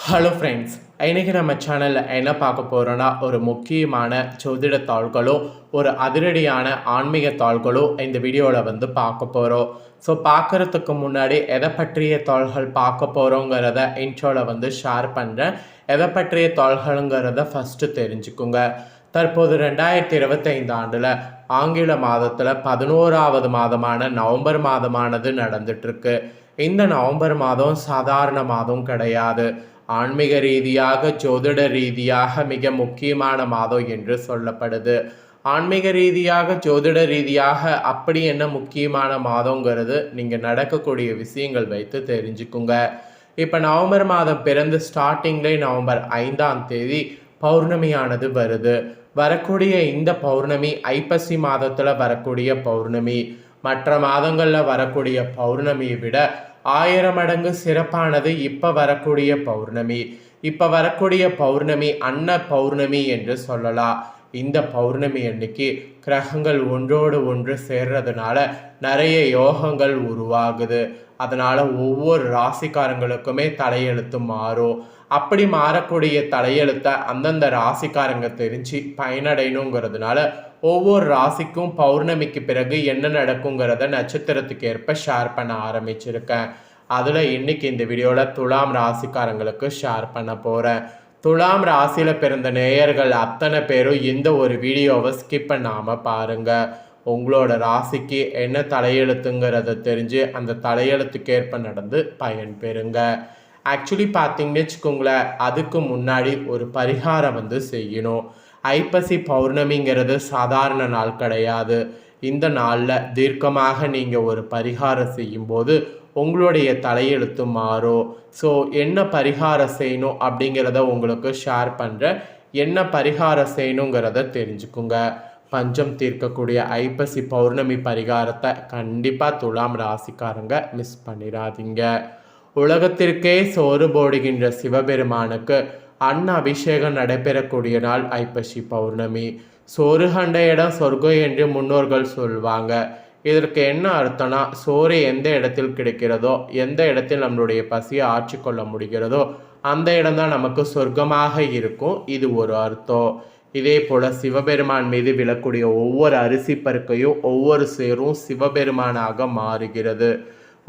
Hello friends இன்றைக்கி நம்ம சேனலில் என்ன பார்க்க போகிறோன்னா ஒரு முக்கியமான ஜோதிட தாள்களோ ஒரு அதிரடியான ஆன்மீக தாள்களோ இந்த வீடியோவில் வந்து பார்க்க போகிறோம் ஸோ பார்க்குறதுக்கு முன்னாடி எதை பற்றிய தாள்கள் பார்க்க போகிறோங்கிறத இன்ட்ரோவில் வந்து ஷேர் பண்ணுறேன் எதை பற்றிய தாள்களுங்கிறத ஃபஸ்ட்டு தெரிஞ்சுக்குங்க. தற்போது ரெண்டாயிரத்தி இருபத்தைந்து ஆண்டில் ஆங்கில மாதத்தில் பதினோராவது மாதமான நவம்பர் மாதமானது நடந்துட்டுருக்கு இந்த நவம்பர் மாதம் சாதாரண மாதம் கிடையாது. ஆன்மீக ரீதியாக ஜோதிட ரீதியாக மிக முக்கியமான மாதம் என்று சொல்லப்படுது. ஆன்மீக ரீதியாக ஜோதிட ரீதியாக அப்படி என்ன முக்கியமான மாதங்கிறது நீங்கள் நடக்கக்கூடிய விஷயங்கள் வைத்து தெரிஞ்சுக்குங்க. இப்போ நவம்பர் மாதம் பிறந்து ஸ்டார்டிங்லே நவம்பர் ஐந்தாம் தேதி பௌர்ணமியானது வருது. வரக்கூடிய இந்த பௌர்ணமி ஐப்பசி மாதத்தில் வரக்கூடிய பௌர்ணமி. மற்ற மாதங்களில் வரக்கூடிய பௌர்ணமியை விட ஆயிரம் மடங்கு சிறப்பானது இப்போ வரக்கூடிய பௌர்ணமி. இப்போ வரக்கூடிய பௌர்ணமி அன்ன பௌர்ணமி என்று சொல்லலாம். இந்த பௌர்ணமி அன்னைக்கு கிரகங்கள் ஒன்றோடு ஒன்று சேர்றதுனால நிறைய யோகங்கள் உருவாகுது. அதனால் ஒவ்வொரு ராசிக்காரங்களுக்குமே தலையெழுத்து மாறும். அப்படி மாறக்கூடிய தலையெழுத்தை அந்தந்த ராசிக்காரங்க தெரிஞ்சு பயனடையணுங்கிறதுனால ஒவ்வொரு ராசிக்கும் பௌர்ணமிக்கு பிறகு என்ன நடக்குங்கிறத நட்சத்திரத்துக்கு ஏற்ப ஷேர் பண்ண ஆரம்பிச்சிருக்கேன். அதில் இன்னைக்கு இந்த வீடியோவில் துலாம் ராசிக்காரங்களுக்கு ஷேர் பண்ண போகிறேன் துலாம் ராசியில் பிறந்த நேயர்கள் அத்தனை பேரும் இந்த ஒரு வீடியோவை ஸ்கிப் பண்ணாமல் பாருங்கள் உங்களோட ராசிக்கு என்ன தலையெழுத்துங்கிறத தெரிஞ்சு அந்த தலையெழுத்துக்கு ஏற்ப நடந்து பயன் பெறுங்கள் ஆக்சுவலி பார்த்தீங்கன்னு வச்சுக்கோங்களேன் அதுக்கு முன்னாடி ஒரு பரிகாரம் வந்து செய்யணும். ஐப்பசி பௌர்ணமிங்கிறது சாதாரண நாள் கிடையாது. இந்த நாளில் தீர்க்கமாக நீங்கள் ஒரு பரிகாரம் செய்யும்போது உங்களுடைய தலையெழுத்து மாறும். ஸோ என்ன பரிகாரம் செய்யணும் அப்படிங்கிறத உங்களுக்கு ஷேர் பண்ணுறேன் என்ன பரிகாரம் செய்யணுங்கிறத தெரிஞ்சுக்குங்க. பஞ்சம் தீர்க்கக்கூடிய ஐப்பசி பௌர்ணமி பரிகாரத்தை கண்டிப்பாக துலாம் ராசிக்காரங்க மிஸ் பண்ணிடாதீங்க. உலகத்திற்கே சோறு போடுகின்ற சிவபெருமானுக்கு அன்ன அபிஷேகம் நடைபெறக்கூடிய நாள் ஐப்பசி பௌர்ணமி. சோறு கண்ட இடம் சொர்க்கம் என்று முன்னோர்கள் சொல்வாங்க. இதற்கு என்ன அர்த்தம்னா சோறு எந்த இடத்தில் கிடைக்கிறதோ எந்த இடத்தில் நம்மளுடைய பசியை ஆட்சி கொள்ள முடிகிறதோ அந்த இடம்தான் நமக்கு சொர்க்கமாக இருக்கும். இது ஒரு அர்த்தம். இதே போல சிவபெருமான் மீது விழக்கூடிய ஒவ்வொரு அரிசி பருக்கையும் ஒவ்வொரு சேரும் சிவபெருமானாக மாறுகிறது.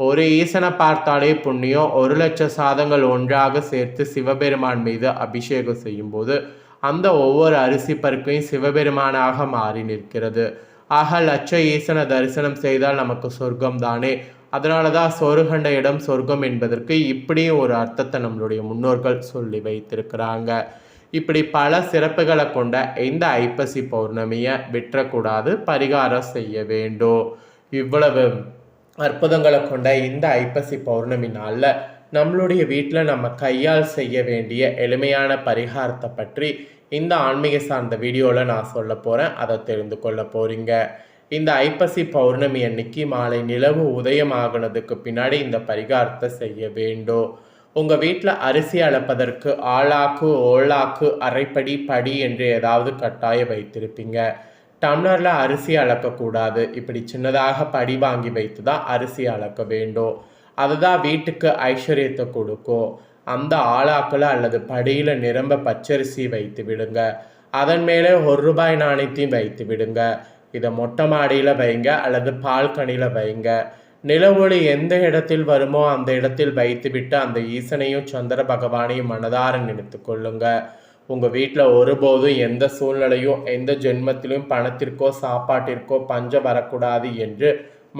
ஒரு ஈசனை பார்த்தாலே புண்ணியம் ஒரு லட்ச சாதங்கள் ஒன்றாக சேர்த்து சிவபெருமான் மீது அபிஷேகம் செய்யும்போது அந்த ஒவ்வொரு அரிசி பருக்கையும் சிவபெருமானாக மாறி நிற்கிறது. ஆக லட்ச ஈசனை தரிசனம் செய்தால் நமக்கு சொர்க்கம் தானே? அதனால தான் சொருகண்ட இடம் சொர்க்கம் என்பதற்கு இப்படியும் ஒரு அர்த்தத்தை நம்மளுடைய முன்னோர்கள் சொல்லி வைத்திருக்கிறாங்க. இப்படி பல சிறப்புகளை கொண்ட இந்த ஐப்பசி பௌர்ணமியை விற்றக்கூடாது பரிகாரம் செய்ய வேண்டும். இவ்வளவு அற்புதங்களை கொண்ட இந்த ஐப்பசி பௌர்ணமி நாளில் நம்மளுடைய வீட்டில் நம்ம கையால் செய்ய வேண்டிய எளிமையான பரிகாரத்தை பற்றி இந்த ஆன்மீக சார்ந்த வீடியோவில் நான் சொல்ல போகிறேன் அதை தெரிந்து கொள்ள போகிறீங்க இந்த ஐப்பசி பௌர்ணமி அன்னைக்கு மாலை நிலவு உதயமாகினதுக்கு பின்னாடி இந்த பரிகாரத்தை செய்ய வேண்டும். உங்கள் வீட்டில் அரிசி அளப்பதற்கு ஆளாக்கு ஓளாக்கு அரைப்படி படி என்று ஏதாவது கட்டாயம் வைத்திருப்பீங்க. டம்ளரில் அரிசி அளக்கக்கூடாது. இப்படி சின்னதாக படி வாங்கி வைத்து தான் அரிசி அளக்க வேண்டும். அதுதான் வீட்டுக்கு ஐஸ்வர்யத்தை கொடுக்கும். அந்த ஆளாக்களை அல்லது படியில் நிரம்ப பச்சரிசி வைத்து விடுங்க. அதன் மேலே ஒரு ரூபாய் நாணயத்தையும் வைத்து விடுங்க. இதை மொட்டை மாடியில் வைங்க அல்லது பால்கனியில் வைங்க. நிலவொளி எந்த இடத்தில் வருமோ அந்த இடத்தில் வைத்துவிட்டு அந்த ஈசனையும் சந்திர பகவானையும் மனதார நினைத்து கொள்ளுங்கள் உங்கள் வீட்டில் ஒருபோதும் எந்த சூழ்நிலையும் எந்த ஜென்மத்திலும் பணத்திற்கோ சாப்பாட்டிற்கோ பஞ்சம் வரக்கூடாது என்று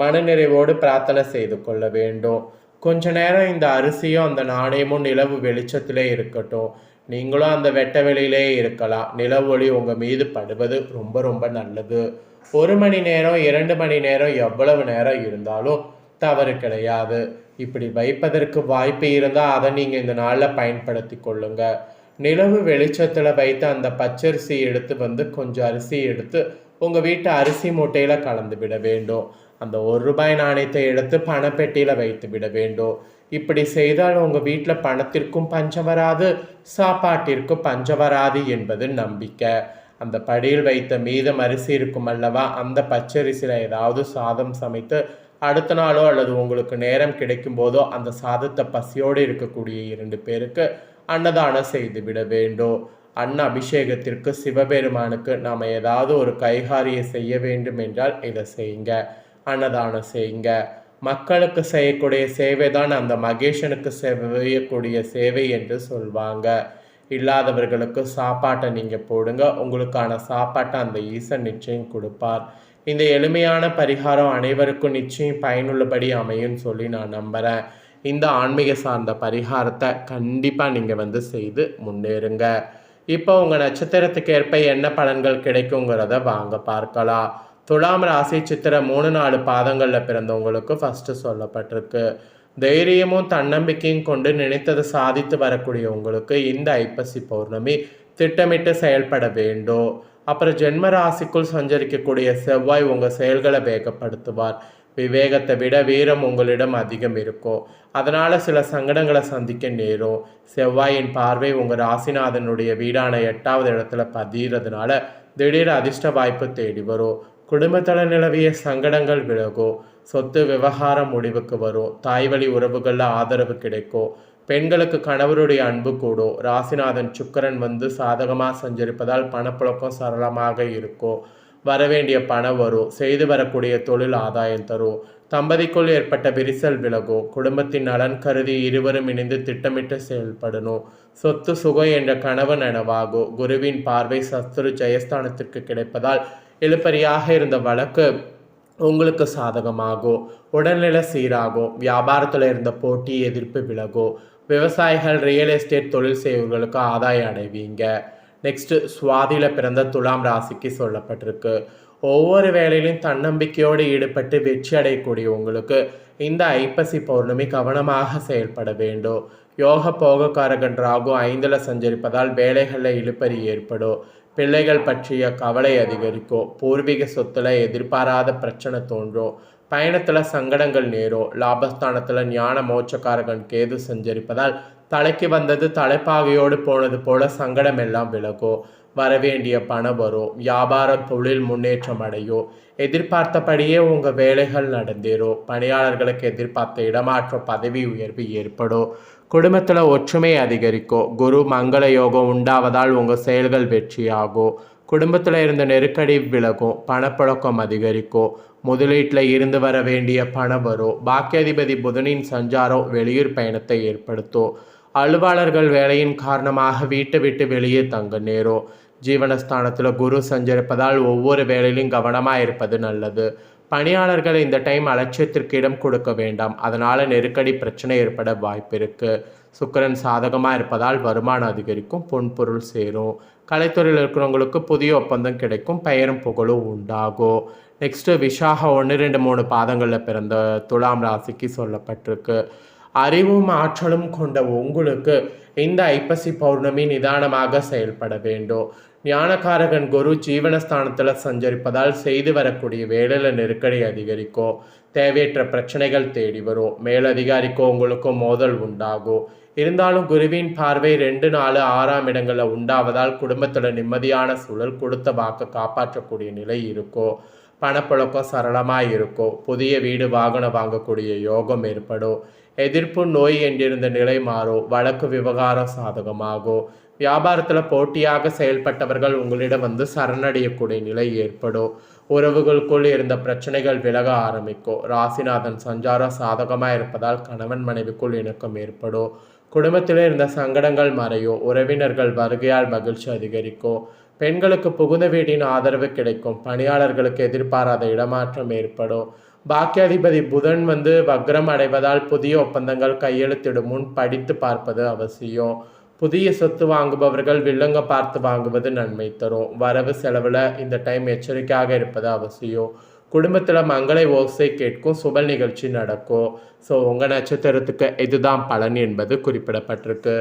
மனநிறைவோடு பிரார்த்தனை செய்து கொள்ள வேண்டும். கொஞ்ச நேரம் இந்த அரிசியும் அந்த நாணயமும் நிலவு வெளிச்சத்திலே இருக்கட்டும். நீங்களும் அந்த வெட்ட வெளியிலே இருக்கலாம். நிலவொளி உங்கள் மீது படுவது ரொம்ப ரொம்ப நல்லது. ஒரு மணி நேரம் இரண்டு மணி நேரம் எவ்வளவு நேரம் இருந்தாலும் தவறு கிடையாது. இப்படி வைப்பதற்கு வாய்ப்பு இருந்தால் அதை நீங்கள் இந்த நாளில் பயன்படுத்தி கொள்ளுங்கள் நிலவு வெளிச்சத்தில் வைத்த அந்த பச்சரிசி எடுத்து வந்து கொஞ்சம் அரிசி எடுத்து உங்கள் வீட்டு அரிசி மூட்டையில் கலந்து விட வேண்டும். அந்த ஒரு ரூபாய் நாணயத்தை எடுத்து பணப்பெட்டியில் வைத்து விட வேண்டும். இப்படி செய்தால் உங்கள் வீட்டில் பணத்திற்கும் பஞ்சம் வராது சாப்பாட்டிற்கும் பஞ்சம் வராது என்பது நம்பிக்கை. அந்த படியில் வைத்த மீதம் அரிசி இருக்கும் அல்லவா? அந்த பச்சரிசியில் ஏதாவது சாதம் சமைத்து அடுத்த நாளோ அல்லது உங்களுக்கு நேரம் கிடைக்கும் போதோ அந்த சாதத்தை பசியோடு இருக்கக்கூடிய இரண்டு பேருக்கு அன்னதானம் செய்துவிட வேண்டும் அன்ன அபிஷேகத்திற்கு சிவபெருமானுக்கு நாம் ஏதாவது ஒரு கைகாரியை செய்ய வேண்டும் என்றால் இதை செய்யுங்க. அன்னதானம் செய்யுங்க. மக்களுக்கு செய்யக்கூடிய சேவை தான் அந்த மகேஷனுக்கு செய்யக்கூடிய சேவை என்று சொல்வாங்க. இல்லாதவர்களுக்கு சாப்பாட்டை நீங்கள் போடுங்க. உங்களுக்கான சாப்பாட்டை அந்த ஈசன் நிச்சயம் கொடுப்பார். இந்த எளிமையான பரிகாரம் அனைவருக்கும் நிச்சயம் பயனுள்ளபடி அமையும் சொல்லி நான் நம்புகிறேன் இந்த ஆன்மீக சார்ந்த பரிகாரத்தை கண்டிப்பாக நீங்கள் வந்து செய்து முன்னேறுங்க. இப்போ உங்கள் நட்சத்திரத்துக்கு ஏற்ப என்ன பலன்கள் கிடைக்குங்கிறத வாங்க பார்க்கலாம். துலாம் ராசி சித்திர மூணு நாலு பாதங்களில் பிறந்தவங்களுக்கு ஃபஸ்ட்டு சொல்லப்பட்டிருக்கு. தைரியமும் தன்னம்பிக்கையும் கொண்டு நினைத்ததை சாதித்து வரக்கூடிய உங்களுக்கு இந்த ஐப்பசி பௌர்ணமி திட்டமிட்டு செயல்பட வேண்டும். அப்புறம் ஜென்ம ராசிக்குள் சஞ்சரிக்கக்கூடிய செவ்வாய் உங்கள் செயல்களை வேகப்படுத்துவார். விவேகத்தை விட வீரம் உங்களிடம் அதிகம் இருக்கும் அதனால் சில சங்கடங்களை சந்திக்க நேரும் செவ்வாயின் பார்வை உங்கள் ராசிநாதனுடைய வீடான எட்டாவது இடத்துல பதிகிறதுனால திடீர் அதிர்ஷ்ட வாய்ப்பு தேடி வரும் குடும்பத்தில் நிலவிய சங்கடங்கள் விலகும் சொத்து விவகாரம் முடிவுக்கு வரும் தாய்வழி உறவுகளில் ஆதரவு கிடைக்கும் பெண்களுக்கு கணவருடைய அன்பு கூடும் ராசிநாதன் சுக்கரன் வந்து சாதகமாக சஞ்சரிப்பதால் பணப்புழக்கம் சரளமாக இருக்கும் வரவேண்டிய பணம் வரும் செய்து வரக்கூடிய தொழில் ஆதாயம் தரும் தம்பதிக்குள் ஏற்பட்ட விரிசல் விலகும் குடும்பத்தின் நலன் கருதி இருவரும் இணைந்து திட்டமிட்டு செயல்படணும் சொத்து சுகம் என்ற கனவு நனவாகும் குருவின் பார்வை சத்துரு ஜெயஸ்தானத்திற்கு கிடைப்பதால் இழுப்பறியாக இருந்த வழக்கு உங்களுக்கு சாதகமாகும் உடல்நிலை சீராகும் வியாபாரத்தில் இருந்த போட்டி எதிர்ப்பு விலகும் விவசாயிகள் ரியல் எஸ்டேட் தொழில் செய்வர்களுக்கு ஆதாயம் அடைவீங்க. நெக்ஸ்ட்டு சுவாதியில் பிறந்த துலாம் ராசிக்கு சொல்லப்பட்டிருக்கு. ஒவ்வொரு வேலையிலும் தன்னம்பிக்கையோடு ஈடுபட்டு வெற்றி அடையக்கூடிய உங்களுக்கு இந்த ஐப்பசி பௌர்ணமி கவனமாக செயல்பட வேண்டும். யோக போகக்காரகன் ராகு ஐந்தில் சஞ்சரிப்பதால் வேலைகளில் இழுப்பறி ஏற்படும். பிள்ளைகள் பற்றிய கவலை அதிகரிக்கும். பூர்வீக சொத்துல எதிர்பாராத பிரச்சனை தோன்றும். பயணத்தில் சங்கடங்கள் நேரும். லாபஸ்தானத்தில் ஞான மோட்சக்காரகன் கேது சஞ்சரிப்பதால் தலைக்கு வந்தது தலைப்பாகையோடு போனது போல சங்கடம் எல்லாம் விலகும் வரவேண்டிய பணம் வரும் வியாபார தொழில் முன்னேற்றம் அடையும் எதிர்பார்த்தபடியே உங்கள் வேலைகள் நடந்தேறும் பணியாளர்களுக்கு எதிர்பார்த்த இடமாற்ற பதவி உயர்வு ஏற்படும் குடும்பத்தில் ஒற்றுமை அதிகரிக்கும் குரு மங்கள யோகம் உண்டாவதால் உங்கள் செயல்கள் வெற்றியாகும் குடும்பத்தில் இருந்த நெருக்கடி விலகும் பணப்பழக்கம் அதிகரிக்கும் முதலீட்டில் இருந்து வர வேண்டிய பணம் வரும் பாக்கியாதிபதி புதனின் சஞ்சாரம் வெளியூர் பயணத்தை ஏற்படுத்தும் அலுவலர்கள் வேலையின் காரணமாக வீட்டை விட்டு வெளியே தங்க நேரும் ஜீவனஸ்தானத்தில் குரு சஞ்சரிப்பதால் ஒவ்வொரு வேலையிலும் கவனமாக இருப்பது நல்லது. பணியாளர்கள் இந்த டைம் அலட்சியத்திற்கு இடம் கொடுக்க வேண்டாம். அதனால் நெருக்கடி பிரச்சனை ஏற்பட வாய்ப்பு இருக்குது சுக்கரன் சாதகமாக இருப்பதால் வருமானம் அதிகரிக்கும் பொன்பொருள் சேரும். கலைத்துறையில் இருக்கிறவங்களுக்கு புதிய ஒப்பந்தம் கிடைக்கும் பெயரும் புகழும் உண்டாகும். நெக்ஸ்ட்டு விஷாக ஒன்று ரெண்டு மூணு பாதங்களில் பிறந்த துலாம் ராசிக்கு சொல்லப்பட்டிருக்கு. அறிவும் ஆற்றலும் கொண்ட உங்களுக்கு இந்த ஐப்பசி பௌர்ணமி நிதானமாக செயல்பட வேண்டும். ஞானகாரகன் குரு ஜீவனஸ்தானத்தில் சஞ்சரிப்பதால் செய்து வரக்கூடிய வேலையில் நெருக்கடி அதிகரிக்கும் தேவையற்ற பிரச்சனைகள் தேடி வரும். மேலதிகாரிக்கோ உங்களுக்கும் மோதல் உண்டாகும் இருந்தாலும் குருவின் பார்வை ரெண்டு நாலு ஆறாம் இடங்களில் உண்டாவதால் குடும்பத்தில் நிம்மதியான சூழல் கொடுத்த வாக்கு காப்பாற்றக்கூடிய நிலை இருக்கும் பணப்புழக்கம் சரளமாக இருக்கும் புதிய வீடு வாகனம் வாங்கக்கூடிய யோகம் ஏற்படும் எதிர்ப்பு நோய் என்றிருந்த நிலை மாறும் வழக்கு விவகாரம் சாதகமாகும் வியாபாரத்தில் போட்டியாக செயல்பட்டவர்கள் உங்களிடம் வந்து சரணடையக்கூடிய நிலை ஏற்படும். உறவுகளுக்குள் இருந்த பிரச்சனைகள் விலக ஆரம்பிக்கும். ராசிநாதன் சஞ்சாரம் சாதகமாக இருப்பதால் கணவன் மனைவிக்குள் இணக்கம் ஏற்படும். குடும்பத்தில் இருந்த சங்கடங்கள் மறையும். உறவினர்கள் வருகையால் மகிழ்ச்சி அதிகரிக்கும். பெண்களுக்கு புகுந்த வீட்டின் ஆதரவு கிடைக்கும். பணியாளர்களுக்கு எதிர்பாராத இடமாற்றம் ஏற்படும். பாக்கியாதிபதி புதன் வந்து வக்ரம் அடைவதால் புதிய ஒப்பந்தங்கள் கையெழுத்திடும் முன் படித்து பார்ப்பது அவசியம். புதிய சொத்து வாங்குபவர்கள் வில்லங்க பார்த்து வாங்குவது நன்மை தரும். வரவு செலவில் இந்த டைம் எச்சரிக்கையாக இருப்பது அவசியம். குடும்பத்தில் மங்களை ஓசை கேட்கும் சுப நிகழ்ச்சி நடக்கும். ஸோ உங்கள் நட்சத்திரத்துக்கு இதுதான் பலன் என்பது குறிப்பிடப்பட்டிருக்கு.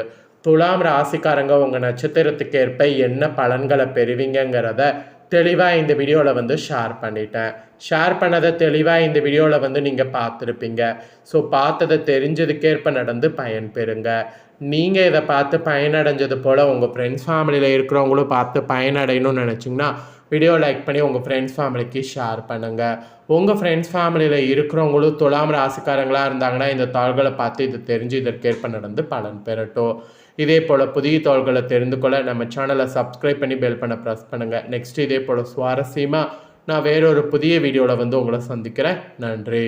துலாம் ராசிக்காரங்க உங்கள் நட்சத்திரத்துக்கு ஏற்ப என்ன பலன்களை பெறுவீங்கிறத தெளிவாக இந்த வீடியோவில் வந்து ஷேர் பண்ணிட்டேன். ஷேர் பண்ணதை தெளிவாக இந்த வீடியோவில் வந்து நீங்கள் பார்த்துருப்பீங்க. ஸோ பார்த்ததை தெரிஞ்சதுக்கேற்ப நடந்து பயன்பெறுங்க நீங்கள் இதை பார்த்து பயனடைஞ்சது போல் உங்கள் ஃப்ரெண்ட்ஸ் ஃபேமிலியில் இருக்கிறவங்களும் பார்த்து பயனடையணும்னு நினச்சிங்கன்னா வீடியோ லைக் பண்ணி உங்கள் ஃப்ரெண்ட்ஸ் ஃபேமிலிக்கு ஷேர் பண்ணுங்கள் உங்கள் ஃப்ரெண்ட்ஸ் ஃபேமிலியில் இருக்கிறவங்களும் துலாம் ராசிக்காரங்களாக இருந்தாங்கன்னா இந்த தாள்களை பார்த்து இது தெரிஞ்சு இதற்கேற்ப நடந்து பலன் பெறட்டும். இதே போல் புதிய தாள்களை தெரிந்து கொள்ள நம்ம சேனலை சப்ஸ்கிரைப் பண்ணி பெல் பண்ண ப்ரெஸ் பண்ணுங்கள் நெக்ஸ்ட் இதே போல் சுவாரஸ்யமாக நான் வேறொரு புதிய வீடியோவில் வந்து உங்களை சந்திக்கிறேன். நன்றி.